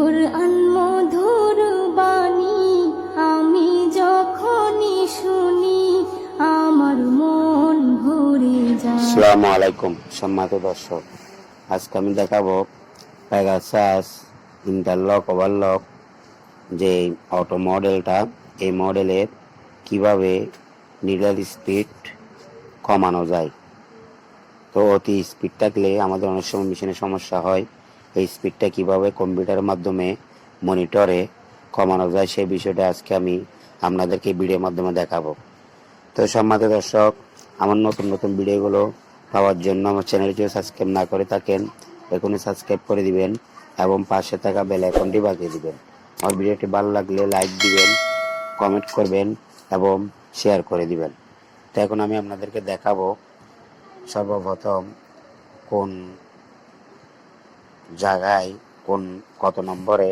কোরআন মধুর বাণী আমি যখনই শুনি, আমার মন ভরে যায়। আলাইকুম, সম্মানিত দর্শক। আজকে আমি দেখাবো প্যাগাসাস ইন্টারলক ওভারলক যে অটো মডেলটা এই মডেলের কীভাবে নিডল স্পিড কমানো যায়। তো অতি স্পিড থাকলে আমাদের অনেক সময় মেশিনের সমস্যা হয়। এই স্পিডটা কীভাবে কম্পিউটারের মাধ্যমে মনিটরে কমানো যায় সেই বিষয়টা আজকে আমি আপনাদেরকে ভিডিওর মাধ্যমে দেখাবো। তো সম্মানিত দর্শক, আমার নতুন নতুন ভিডিওগুলো পাওয়ার জন্য আমার চ্যানেলটিও সাবস্ক্রাইব না করে থাকেন, এখনই সাবস্ক্রাইব করে দিবেন এবং পাশে থাকা বেল আইকনটি বাজিয়ে দিবেন। আমার ভিডিওটি ভালো লাগলে লাইক দিবেন কমেন্ট করবেন এবং শেয়ার করে দিবেন। তো এখন আমি আপনাদেরকে দেখাবো সর্বপ্রথম কোন জায়গায় কোন কত নম্বরে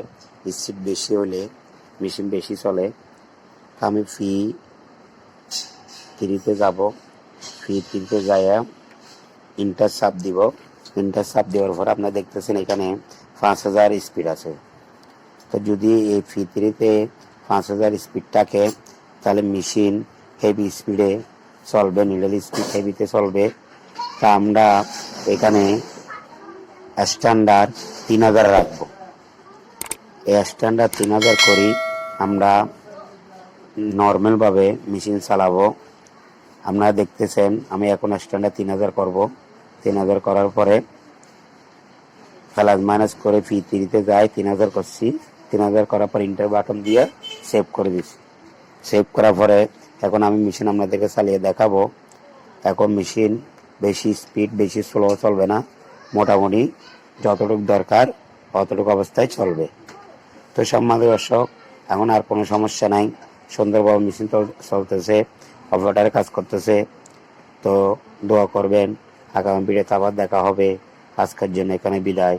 স্পিড বেশি হলে মেশিন বেশি চলে আমি ফি থ্রিতে যাব। ফি থ্রিতে যাইয়া ইন্টার সাপ দিব। ইন্টার সাপ দেওয়ার পর আপনারা দেখতেছেন এখানে পাঁচ হাজার স্পিড আছে। তো যদি এই ফি থ্রিতে পাঁচ হাজার স্পিড থাকে, তাহলে মেশিন হেভি স্পিডে চলবে নিডল স্পিড হেভিতে চলবে। তা আমরা এখানে স্ট্যান্ডার্ড তিন হাজার রাখব। এই স্ট্যান্ডার্ড তিন হাজার করি, আমরা নর্মালভাবে মেশিন চালাবো। আপনারা দেখতেছেন, আমি এখন স্ট্যান্ডার্ড তিন হাজার করব। তিন হাজার করার পরে প্লাস মাইনাস করে ফি থ্রিতে যাই, তিন হাজার করছি। তিন হাজার করার পর ইন্টার বাটন দিয়ে সেভ করে দিছি। সেভ করার পরে এখন আমি মেশিন আপনাদেরকে চালিয়ে দেখাবো। এখন মেশিন বেশি স্পিড বেশি স্লো চলবে না। মোটামুটি যতটুকু দরকার, অতটুকু অবস্থায় চলবে। তো সম্মান দর্শক, এখন আর কোনো সমস্যা নাই। সুন্দরভাবে মেশিন চলতেছে অপারেটারে কাজ করতেছে। তো দোয়া করবেন, আগামী ভিডিওতে আবার দেখা হবে। আজকের জন্য এখানে বিদায়।